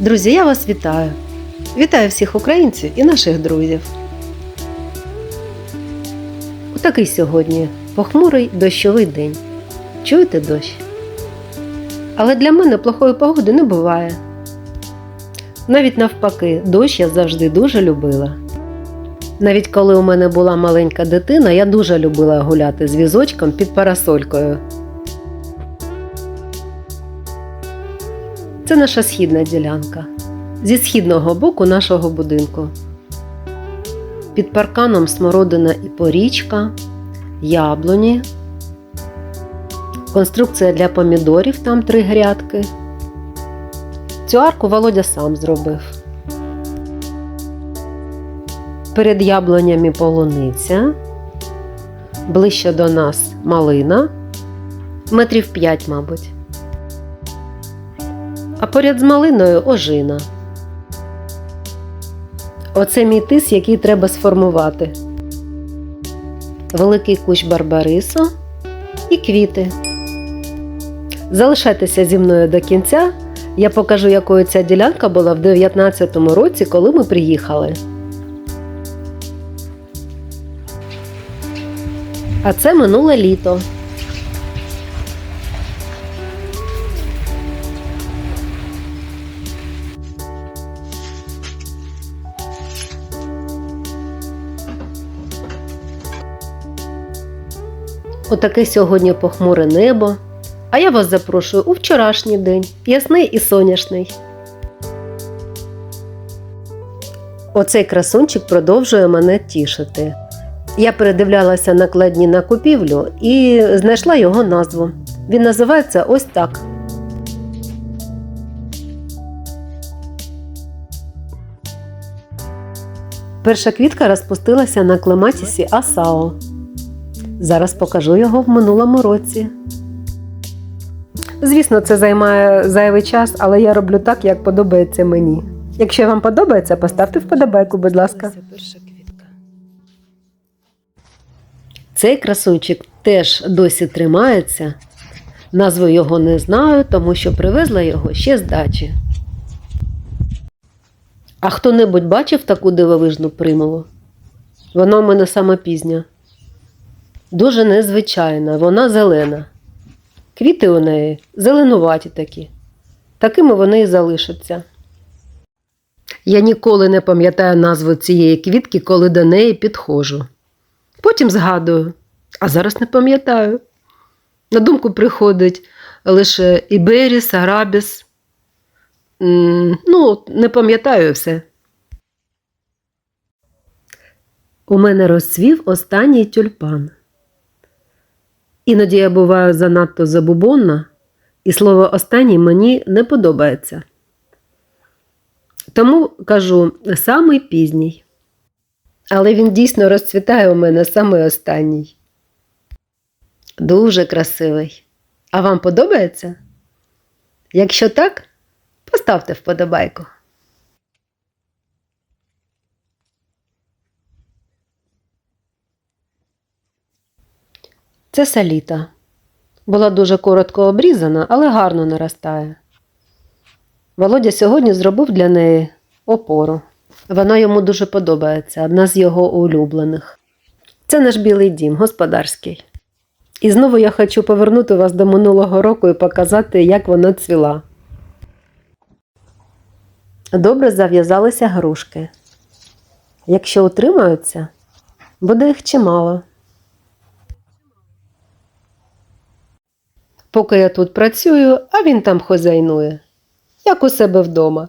Друзі, я вас вітаю! Вітаю всіх українців і наших друзів. Отакий сьогодні похмурий дощовий день. Чуєте дощ? Але для мене плохої погоди не буває. Навіть навпаки, дощ я завжди дуже любила. Навіть коли у мене була маленька дитина, я дуже любила гуляти з візочком під парасолькою. Це наша східна ділянка. Зі східного боку нашого будинку. Під парканом смородина і порічка, яблуні, конструкція для помідорів, там три грядки. Цю арку Володя сам зробив. Перед яблунями полуниця, ближче до нас малина, метрів 5, мабуть. А поряд з малиною ожина. Оце мій тис, який треба сформувати. Великий кущ барбарису і квіти. Залишайтеся зі мною до кінця. Я покажу, якою ця ділянка була в 19-му році, коли ми приїхали. А це минуле літо. Отаке сьогодні похмуре небо. А я вас запрошую у вчорашній день, ясний і соняшний. Оцей красунчик продовжує мене тішити. Я передивлялася накладні на купівлю і знайшла його назву. Він називається ось так. Перша квітка розпустилася на клематісі Асао. Зараз покажу його в минулому році. Звісно, це займає зайвий час, але я роблю так, як подобається мені. Якщо вам подобається, поставте вподобайку, будь ласка. Цей красунчик теж досі тримається. Назву його не знаю, тому що привезла його ще з дачі. А хто-небудь бачив таку дивовижну примулу? Вона у мене саме пізня. Дуже незвичайна, вона зелена. Квіти у неї зеленуваті такі. Такими вони і залишаться. Я ніколи не пам'ятаю назву цієї квітки, коли до неї підходжу. Потім згадую, а зараз не пам'ятаю. На думку приходить лише Іберіс, Арабіс. Ну, не пам'ятаю все. У мене розцвів останній тюльпан. Іноді я буваю занадто забубонна, і слово останній мені не подобається. Тому кажу самий пізній. Але він дійсно розцвітає у мене саме останній. Дуже красивий. А вам подобається? Якщо так, поставте вподобайку. Це саліта. Була дуже коротко обрізана, але гарно наростає. Володя сьогодні зробив для неї опору. Вона йому дуже подобається, одна з його улюблених. Це наш білий дім, господарський. І знову я хочу повернути вас до минулого року і показати, як вона цвіла. Добре зав'язалися грушки. Якщо утримаються, буде їх чимало. Поки я тут працюю, а він там хозяйнує, як у себе вдома.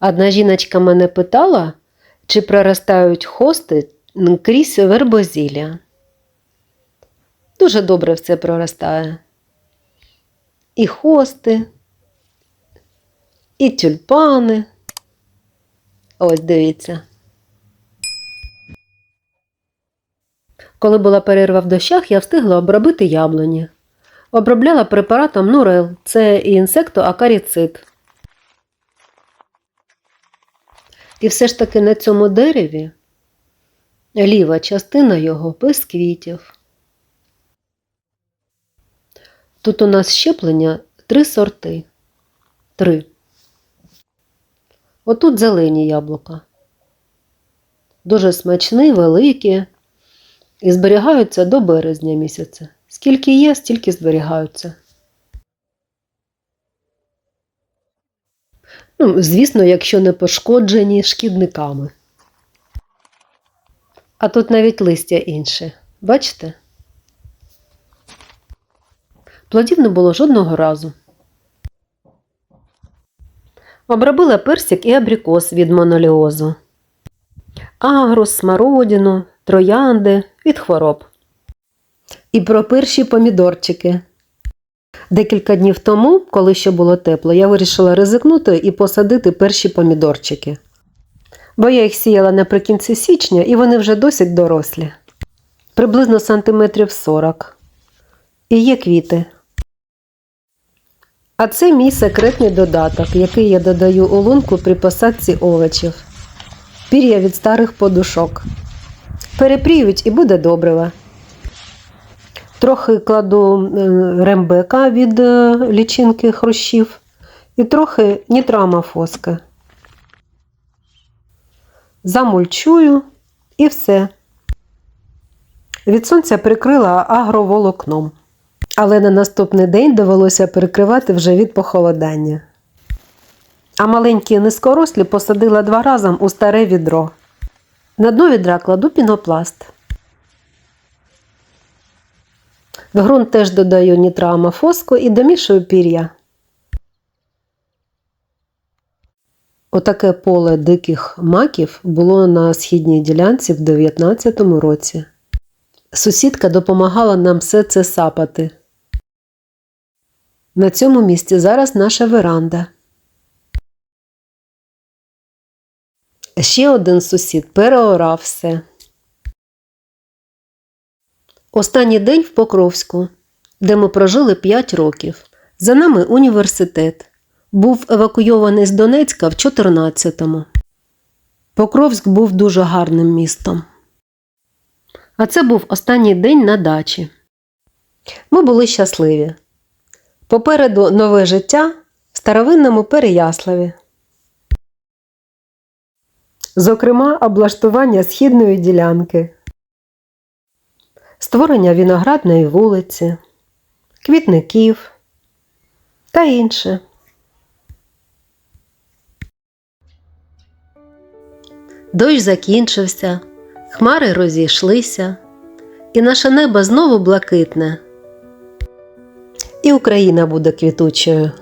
Одна жіночка мене питала, чи проростають хости крізь вербозілля. Дуже добре все проростає. І хости, і тюльпани. Ось дивіться. Коли була перерва в дощах, я встигла обробити яблуні. Обробляла препаратом Нурел, це інсектоакаріцид. І все ж таки на цьому дереві ліва частина його без квітів. Тут у нас щеплення три сорти. Три. Отут зелені яблука. Дуже смачні, великі і зберігаються до березня місяця. Скільки є, стільки зберігаються. Ну, звісно, якщо не пошкоджені шкідниками. А тут навіть листя інше. Бачите? Плодів не було жодного разу. Обробила персик і абрикос від моноліозу. Агрус, смородину, троянди від хвороб. І про перші помідорчики. Декілька днів тому, коли ще було тепло, я вирішила ризикнути і посадити перші помідорчики. Бо я їх сіяла наприкінці січня і вони вже досить дорослі. Приблизно сантиметрів 40. І є квіти. А це мій секретний додаток, який я додаю у лунку при посадці овочів. Пір'я від старих подушок. Перепріють і буде добрива. Трохи кладу рембека від е, лічинки хрущів і трохи нітрамофоски. Замульчую і все. Від сонця прикрила агроволокном. Але на наступний день довелося перекривати вже від похолодання. А маленькі низькорослі посадила два рази у старе відро. На дно відра кладу пінопласт. В ґрунт теж додаю нітроамофоску і домішую пір'я. Отаке поле диких маків було на східній ділянці в 19-му році. Сусідка допомагала нам все це сапати. На цьому місці зараз наша веранда. Ще один сусід переорав все. Останній день в Покровську, де ми прожили 5 років. За нами університет. Був евакуйований з Донецька в 14-му. Покровськ був дуже гарним містом. А це був останній день на дачі. Ми були щасливі. Попереду нове життя в старовинному Переяславі. Зокрема, облаштування східної ділянки, створення виноградної вулиці, квітників та інше. Дощ закінчився, хмари розійшлися, і наше небо знову блакитне. І Україна буде квітучою.